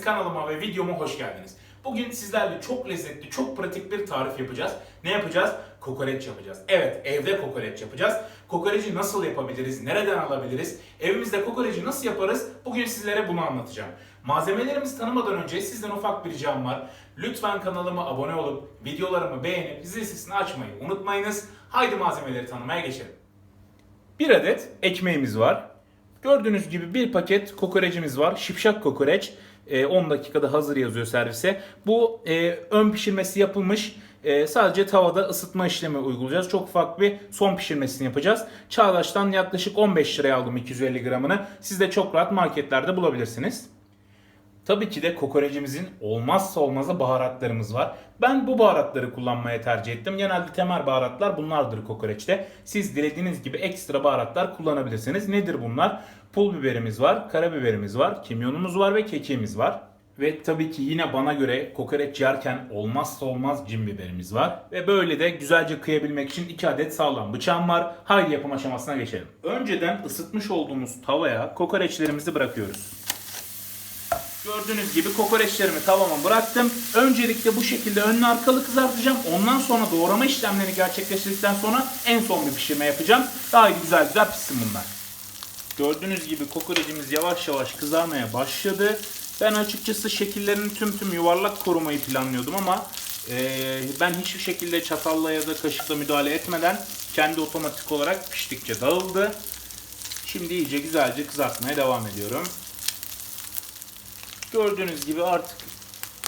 Kanalıma ve videoma hoş geldiniz. Bugün sizlerle çok lezzetli, çok pratik bir tarif yapacağız. Ne yapacağız? Kokoreç yapacağız. Evet, evde kokoreç yapacağız. Kokoreci nasıl yapabiliriz? Nereden alabiliriz? Evimizde kokoreci nasıl yaparız? Bugün sizlere bunu anlatacağım. Malzemelerimizi tanımadan önce sizden ufak bir ricam var. Lütfen kanalıma abone olup videolarımı beğenip zil sesini açmayı unutmayınız. Haydi malzemeleri tanımaya geçelim. Bir adet ekmeğimiz var. Gördüğünüz gibi bir paket kokorecimiz var. Şipşak kokoreç. Ee, 10 dakikada hazır yazıyor servise. Bu e, ön pişirmesi yapılmış. E, sadece tavada ısıtma işlemi uygulayacağız. Çok ufak bir son pişirmesini yapacağız. Çağdaş'tan yaklaşık 15 liraya aldım 250 gramını. Siz de çok rahat marketlerde bulabilirsiniz. Tabii ki de kokorecimizin olmazsa olmazı baharatlarımız var. Ben bu baharatları kullanmaya tercih ettim. Genelde temel baharatlar bunlardır kokoreçte. Siz dilediğiniz gibi ekstra baharatlar kullanabilirsiniz. Nedir bunlar? Pul biberimiz var, karabiberimiz var, kimyonumuz var ve kekiğimiz var. Ve tabii ki yine bana göre kokoreç yerken olmazsa olmaz cin biberimiz var. Ve böyle de güzelce kıyabilmek için 2 adet sağlam bıçağım var. Haydi yapım aşamasına geçelim. Önceden ısıtmış olduğumuz tavaya kokoreçlerimizi bırakıyoruz. Gördüğünüz gibi kokoreçlerimi tavama bıraktım. Öncelikle bu şekilde önlü arkalı kızartacağım. Ondan sonra doğrama işlemlerini gerçekleştirdikten sonra en son bir pişirme yapacağım. Daha güzel güzel pişsin bunlar. Gördüğünüz gibi kokorecimiz yavaş yavaş kızarmaya başladı. Ben açıkçası şekillerini tüm tüm yuvarlak korumayı planlıyordum ama eee, ben hiçbir şekilde çatalla ya da kaşıkla müdahale etmeden kendi otomatik olarak piştikçe dağıldı. Şimdi iyice güzelce kızartmaya devam ediyorum. Gördüğünüz gibi artık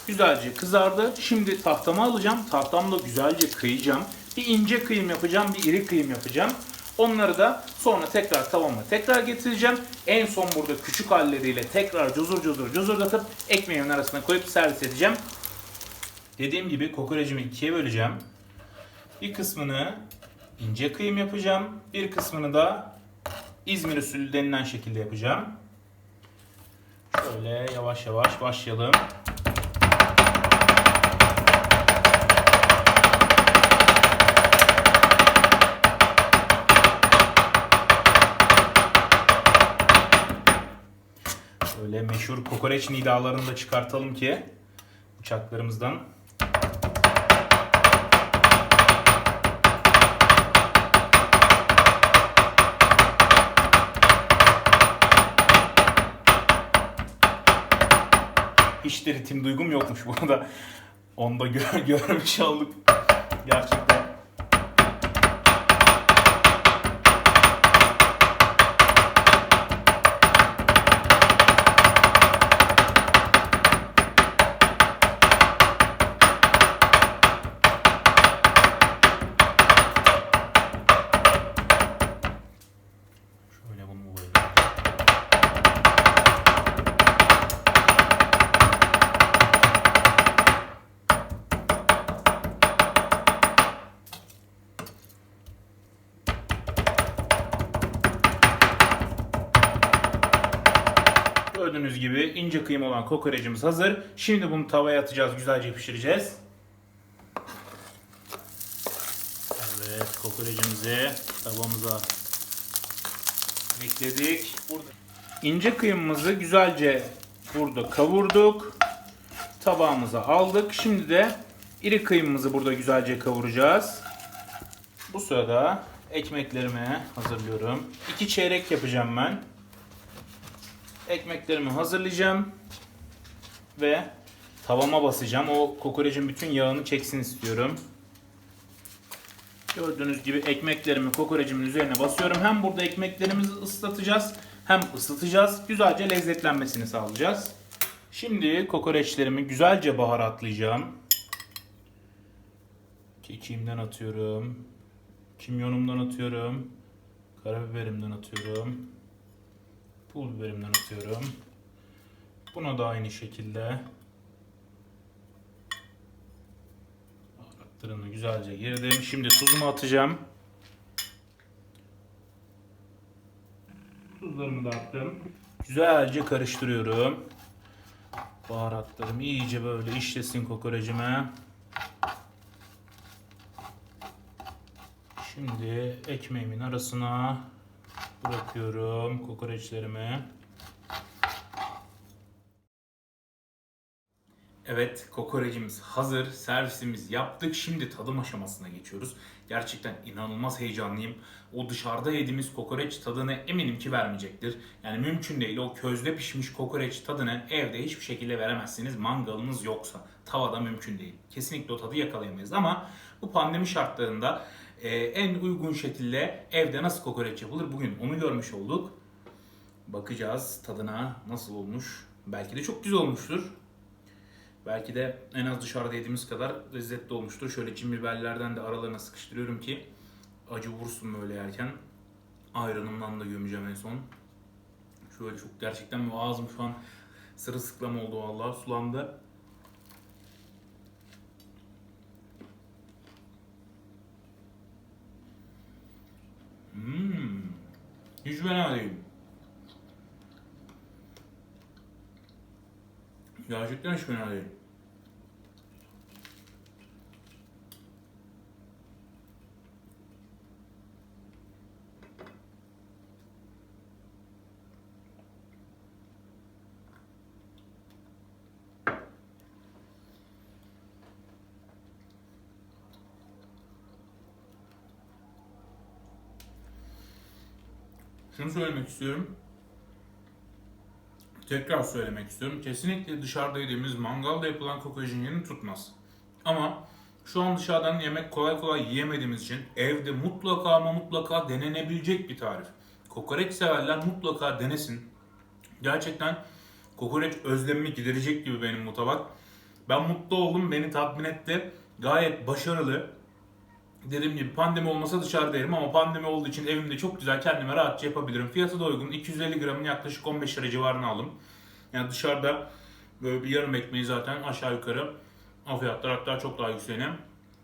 güzelce kızardı. Şimdi tahtamı alacağım. Tahtamla güzelce kıyacağım. Bir ince kıyım yapacağım, bir iri kıyım yapacağım. Onları da sonra tekrar tavama tekrar getireceğim. En son burada küçük halleriyle tekrar cozur cozur cozurdatıp ekmeğimin arasına koyup servis edeceğim. Dediğim gibi kokorecimi ikiye böleceğim. Bir kısmını ince kıyım yapacağım. Bir kısmını da İzmir usulü denilen şekilde yapacağım. Şöyle yavaş yavaş başlayalım. Şöyle meşhur kokoreç nidalarını da çıkartalım ki bıçaklarımızdan hiç de ritim duygum yokmuş. Onu da gör, görmüş olduk. Gerçekten. Gördüğünüz gibi ince kıyım olan kokorecimiz hazır. Şimdi bunu tavaya atacağız, güzelce pişireceğiz. Evet, kokorecimizi tavamıza ekledik. Burada ince kıyımımızı güzelce burada kavurduk. Tabağımıza aldık. Şimdi de iri kıyımımızı burada güzelce kavuracağız. Bu sırada ekmeklerimi hazırlıyorum. İki çeyrek yapacağım ben. Ekmeklerimi hazırlayacağım. Ve tavama basacağım. O kokorecin bütün yağını çeksin istiyorum. Gördüğünüz gibi ekmeklerimi kokorecimin üzerine basıyorum. Hem burada ekmeklerimizi ıslatacağız hem ısıtacağız. Güzelce lezzetlenmesini sağlayacağız. Şimdi kokoreçlerimi güzelce baharatlayacağım. Kekiğimden atıyorum. Kimyonumdan atıyorum. Karabiberimden atıyorum. Pul biberimden atıyorum. Buna da aynı şekilde baharatlarını güzelce girdim. Şimdi tuzumu atacağım. Tuzlarımı da attım. Güzelce karıştırıyorum. Baharatlarım iyice böyle işlesin kokorecime. Şimdi ekmeğimin arasına bırakıyorum kokoreçlerimi. Evet, kokorecimiz hazır. Servisimiz yaptık. Şimdi tadım aşamasına geçiyoruz. Gerçekten inanılmaz heyecanlıyım. O dışarıda yediğimiz kokoreç tadını eminim ki vermeyecektir. Yani mümkün değil. O közde pişmiş kokoreç tadını evde hiçbir şekilde veremezsiniz. Mangalınız yoksa. Tavada mümkün değil. Kesinlikle o tadı yakalayamayız. Ama bu pandemi şartlarında e, en uygun şekilde evde nasıl kokoreç yapılır bugün onu görmüş olduk. Bakacağız tadına nasıl olmuş. Belki de çok güzel olmuştur. Belki de en az dışarıda yediğimiz kadar lezzetli olmuştur. Şöyle cin biberlerden de aralarına sıkıştırıyorum ki acı vursun böyle yerken. Ayranımdan da gömeceğim en son. Şöyle çok gerçekten bu ağzım şu an sırılsıklam oldu vallahi sulandı. Hiç fena. Gerçekten hiç fena. Şunu söylemek istiyorum. Tekrar söylemek istiyorum. Kesinlikle dışarıda yediğimiz mangalda yapılan kokorecin yerini tutmaz. Ama şu an dışarıdan yemek kolay kolay yiyemediğimiz için evde mutlaka ama mutlaka denenebilecek bir tarif. Kokoreç severler mutlaka denesin. Gerçekten kokoreç özlemimi giderecek gibi benim bu tabak. Ben mutlu oldum, beni tatmin etti. Gayet başarılı. Dediğim gibi pandemi olmasa dışarıda yerim ama pandemi olduğu için evimde çok güzel kendime rahatça yapabilirim. Fiyatı da uygun. 250 gramın yaklaşık 15 lira civarına aldım. Yani dışarıda böyle bir yarım ekmeği zaten aşağı yukarı o fiyatlar hatta çok daha yükseğine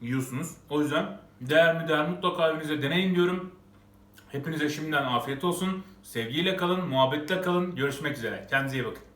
yiyorsunuz. O yüzden değer mi değer mutlaka evinize deneyin diyorum. Hepinize şimdiden afiyet olsun. Sevgiyle kalın, muhabbetle kalın. Görüşmek üzere. Kendinize iyi bakın.